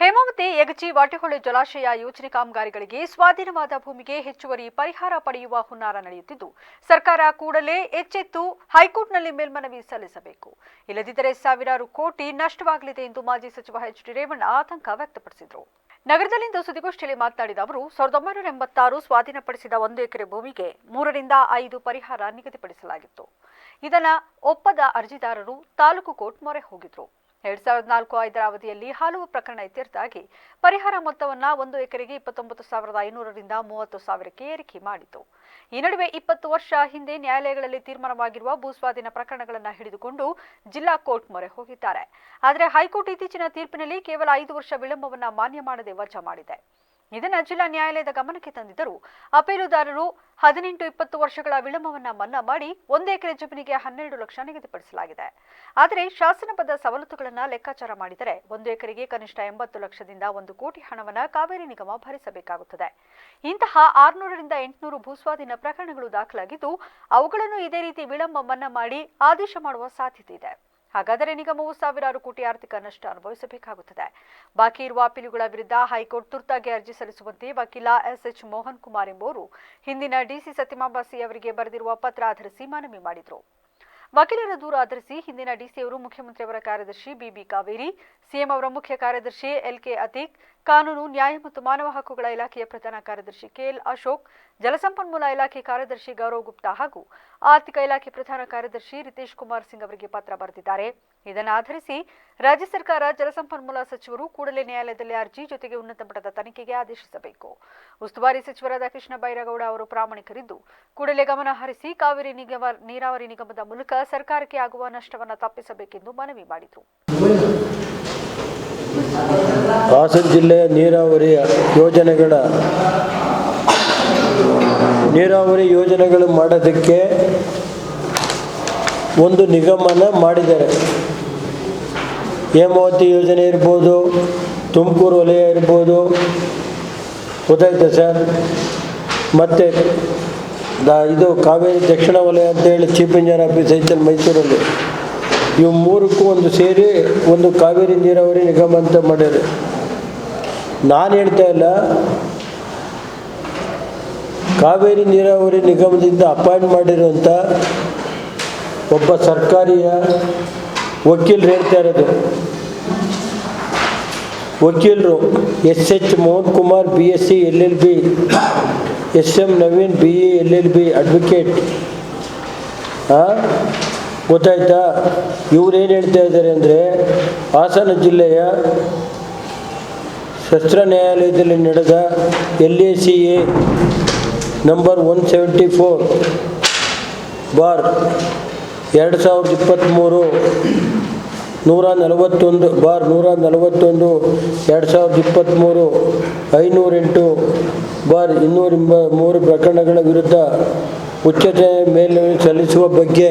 ಹೇಮಾವತಿ, ಯಗಚಿ, ವಾಟಿಹೊಳೆ ಜಲಾಶಯ ಯೋಜನೆ ಕಾಮಗಾರಿಗಳಿಗೆ ಸ್ವಾಧೀನವಾದ ಭೂಮಿಗೆ ಹೆಚ್ಚುವರಿ ಪರಿಹಾರ ಪಡೆಯುವ ಹುನ್ನಾರ ನಡೆಯುತ್ತಿದ್ದು, ಸರ್ಕಾರ ಕೂಡಲೇ ಎಚ್ಚೆತ್ತು ಹೈಕೋರ್ಟ್ನಲ್ಲಿ ಮೇಲ್ಮನವಿ ಸಲ್ಲಿಸಬೇಕು. ಇಲ್ಲದಿದ್ದರೆ ಸಾವಿರಾರು ಕೋಟಿ ನಷ್ಟವಾಗಲಿದೆ ಎಂದು ಮಾಜಿ ಸಚಿವ ಎಚ್ ಡಿ ರೇವಣ್ಣ ಆತಂಕ ವ್ಯಕ್ತಪಡಿಸಿದರು. ನಗರದಲ್ಲಿಂದು ಸುದ್ದಿಗೋಷ್ಠಿಯಲ್ಲಿ ಮಾತನಾಡಿದ ಅವರು, ಸಾವಿರದ ಒಂಬೈನೂರ ಎಂಬತ್ತಾರು ಸ್ವಾಧೀನಪಡಿಸಿದ ಒಂದು ಎಕರೆ ಭೂಮಿಗೆ ಮೂರರಿಂದ ಐದು ಪರಿಹಾರ ನಿಗದಿಪಡಿಸಲಾಗಿತ್ತು. ಇದನ್ನ ಒಪ್ಪದ ಅರ್ಜಿದಾರರು ತಾಲೂಕು ಕೋರ್ಟ್ ಮೊರೆ ಹೋಗಿದ್ರು. ಎರಡ್ ಸಾವಿರದ ನಾಲ್ಕು ಐದರ ಅವಧಿಯಲ್ಲಿ ಹಲವು ಪ್ರಕರಣ ಇತ್ಯರ್ಥಾಗಿ ಪರಿಹಾರ ಮೊತ್ತವನ್ನು ಒಂದು ಎಕರೆಗೆ ಇಪ್ಪತ್ತೊಂಬತ್ತು ಸಾವಿರದ ಐನೂರರಿಂದ ಮೂವತ್ತು ಸಾವಿರಕ್ಕೆ ಏರಿಕೆ ಮಾಡಿತು. ಈ ನಡುವೆ ಇಪ್ಪತ್ತು ವರ್ಷ ಹಿಂದೆ ನ್ಯಾಯಾಲಯಗಳಲ್ಲಿ ತೀರ್ಮಾನವಾಗಿರುವ ಭೂಸ್ವಾಧೀನ ಪ್ರಕರಣಗಳನ್ನು ಹಿಡಿದುಕೊಂಡು ಜಿಲ್ಲಾ ಕೋರ್ಟ್ ಮೊರೆ ಹೋಗಿದ್ದಾರೆ. ಆದರೆ ಹೈಕೋರ್ಟ್ ಇತ್ತೀಚಿನ ತೀರ್ಪಿನಲ್ಲಿ ಕೇವಲ ಐದು ವರ್ಷ ವಿಳಂಬವನ್ನು ಮಾನ್ಯ ಮಾಡದೆ ವಜಾ ಮಾಡಿದೆ. ಇದನ್ನ ಜಿಲ್ಲಾ ನ್ಯಾಯಾಲಯದ ಗಮನಕ್ಕೆ ತಂದಿದ್ದರು. ಅಪೀಲುದಾರರು ಹದಿನೆಂಟು ಇಪ್ಪತ್ತು ವರ್ಷಗಳ ವಿಳಂಬವನ್ನ ಮನ್ನಾ ಮಾಡಿ ಒಂದು ಎಕರೆ ಜಮೀನಿಗೆ ಹನ್ನೆರಡು ಲಕ್ಷ ನಿಗದಿಪಡಿಸಲಾಗಿದೆ. ಆದರೆ ಶಾಸನಬದ್ಧ ಸವಲತ್ತುಗಳನ್ನ ಲೆಕ್ಕಾಚಾರ ಮಾಡಿದರೆ ಒಂದು ಎಕರೆಗೆ ಕನಿಷ್ಠ ಎಂಬತ್ತು ಲಕ್ಷದಿಂದ ಒಂದು ಕೋಟಿ ಹಣವನ್ನ ಕಾವೇರಿ ನಿಗಮ ಭರಿಸಬೇಕಾಗುತ್ತದೆ. ಇಂತಹ ಆರುನೂರರಿಂದ ಎಂಟುನೂರು ಭೂಸ್ವಾಧೀನ ಪ್ರಕರಣಗಳು ದಾಖಲಾಗಿದ್ದು, ಅವುಗಳನ್ನು ಇದೇ ರೀತಿ ವಿಳಂಬ ಮನ್ನಾ ಮಾಡಿ ಆದೇಶ ಮಾಡುವ ಸಾಧ್ಯತೆ ಇದೆ. ಹಾಗಾದರೆ ನಿಗಮವು ಸಾವಿರಾರು ಕೋಟಿ ಆರ್ಥಿಕ ನಷ್ಟ ಅನುಭವಿಸಬೇಕಾಗುತ್ತದೆ. ಬಾಕಿ ಇರುವ ಅಪೀಲುಗಳ ವಿರುದ್ಧ ಹೈಕೋರ್ಟ್ ತುರ್ತಾಗಿ ಅರ್ಜಿ ಸಲ್ಲಿಸುವಂತೆ ವಕೀಲ ಎಸ್ಎಚ್ ಮೋಹನ್ ಕುಮಾರ್ ಎಂಬುವರು ಹಿಂದಿನ ಡಿಸಿ ಸತ್ಯಮಾಬಾಸಿ ಅವರಿಗೆ ಬರೆದಿರುವ ಪತ್ರ ಆಧರಿಸಿ ಮನವಿ ಮಾಡಿದರು. ವಕೀಲರ ದೂರು ಆಧರಿಸಿ ಹಿಂದಿನ ಡಿಸಿಯವರು ಮುಖ್ಯಮಂತ್ರಿಯವರ ಕಾರ್ಯದರ್ಶಿ ಬಿಬಿ ಕಾವೇರಿ, ಸಿಎಂ ಅವರ ಮುಖ್ಯ ಕಾರ್ಯದರ್ಶಿ ಎಲ್ಕೆ ಅತೀಕ್ ಕಾನೂನು, ನ್ಯಾಯ ಮತ್ತು ಮಾನವ ಹಕ್ಕುಗಳ ಇಲಾಖೆಯ ಪ್ರಧಾನ ಕಾರ್ಯದರ್ಶಿ ಕೆಎಲ್ ಅಶೋಕ್, ಜಲಸಂಪನ್ಮೂಲ ಇಲಾಖೆ ಕಾರ್ಯದರ್ಶಿ ಗೌರವ್ ಗುಪ್ತಾ ಹಾಗೂ ಆರ್ಥಿಕ ಇಲಾಖೆ ಪ್ರಧಾನ ಕಾರ್ಯದರ್ಶಿ ರಿತೇಶ್ ಕುಮಾರ್ ಸಿಂಗ್ ಅವರಿಗೆ ಪತ್ರ ಬರೆದಿದ್ದಾರೆ. ಇದನ್ನು ಆಧರಿಸಿ ರಾಜ್ಯ ಸರ್ಕಾರ ಜಲಸಂಪನ್ಮೂಲ ಸಚಿವರು ಕೂಡಲೇ ನ್ಯಾಯಾಲಯದಲ್ಲಿ ಅರ್ಜಿ ಜೊತೆಗೆ ಉನ್ನತ ಮಟ್ಟದ ತನಿಖೆಗೆ ಆದೇಶಿಸಬೇಕು. ಉಸ್ತುವಾರಿ ಸಚಿವರಾದ ಕೃಷ್ಣ ಬೈರೇಗೌಡ ಅವರು ಪ್ರಾಮಾಣಿಕರಿದ್ದು, ಕೂಡಲೇ ಗಮನ ಹರಿಸಿ ಕಾವೇರಿ ನಿಗಮ, ನೀರಾವರಿ ನಿಗಮದ ಮೂಲಕ ಸರ್ಕಾರಕ್ಕೆ ಆಗುವ ನಷ್ಟವನ್ನು ತಪ್ಪಿಸಬೇಕೆಂದು ಮನವಿ ಮಾಡಿದರು. ಹಾಸನ ಜಿಲ್ಲೆಯ ನೀರಾವರಿಯ ಯೋಜನೆಗಳ ನೀರಾವರಿ ಯೋಜನೆಗಳು ಮಾಡೋದಕ್ಕೆ ಒಂದು ನಿಗಮನ ಮಾಡಿದ್ದಾರೆ. ಹೇಮಾವತಿ ಯೋಜನೆ ಇರ್ಬೋದು, ತುಮಕೂರು ವಲಯ ಇರ್ಬೋದು ಗೊತ್ತಾಯ್ತಾ ಸರ್ ಮತ್ತು ಇದು ಕಾವೇರಿ ದಕ್ಷಿಣ ವಲಯ ಅಂತೇಳಿ ಚೀಫ್ ಇಂಜಿನಿಯರ್ ಆಫೀಸ್ ಐತೆ ಮೈಸೂರಲ್ಲಿ. ಇವು ಮೂರಕ್ಕೂ ಒಂದು ಸೇರಿ ಒಂದು ಕಾವೇರಿ ನೀರಾವರಿ ನಿಗಮ ಅಂತ ಮಾಡ್ಯಾರೆ. ನಾನು ಹೇಳ್ತಾ ಇಲ್ಲ. ಕಾವೇರಿ ನೀರಾವರಿ ನಿಗಮದಿಂದ ಅಪಾಯಿಂಟ್ ಮಾಡಿರುವಂಥ ಒಬ್ಬ ಸರ್ಕಾರಿಯ ವಕೀಲರು ಹೇಳ್ತಾ ಇರೋದು. ವಕೀಲರು S H Mohan Kumar B S C L L B, S M Naveen B A L L B advocate. ಹಾಂ ಗೊತ್ತಾಯ್ತಾ? ಏನು ಹೇಳ್ತಾ ಇದ್ದಾರೆ ಅಂದರೆ ಹಾಸನ ಜಿಲ್ಲೆಯ ಶಸ್ತ್ರ ನ್ಯಾಯಾಲಯದಲ್ಲಿ ನಡೆದ L A C A number one seventy four bar ಎರಡು ಸಾವಿರದ ಇಪ್ಪತ್ತ್ಮೂರು ನೂರ ನಲವತ್ತೊಂದು ಬಾರ್ ನೂರ ನಲವತ್ತೊಂದು ಎರಡು ಸಾವಿರದ ಇಪ್ಪತ್ತ್ಮೂರು ಐನೂರೆಂಟು ಬಾರ್ ಇನ್ನೂರ ಮೂರು ಪ್ರಕರಣಗಳ ವಿರುದ್ಧ ಉಚ್ಚತೆ ಮೇಲ್ಮನವಿ ಸಲ್ಲಿಸುವ ಬಗ್ಗೆ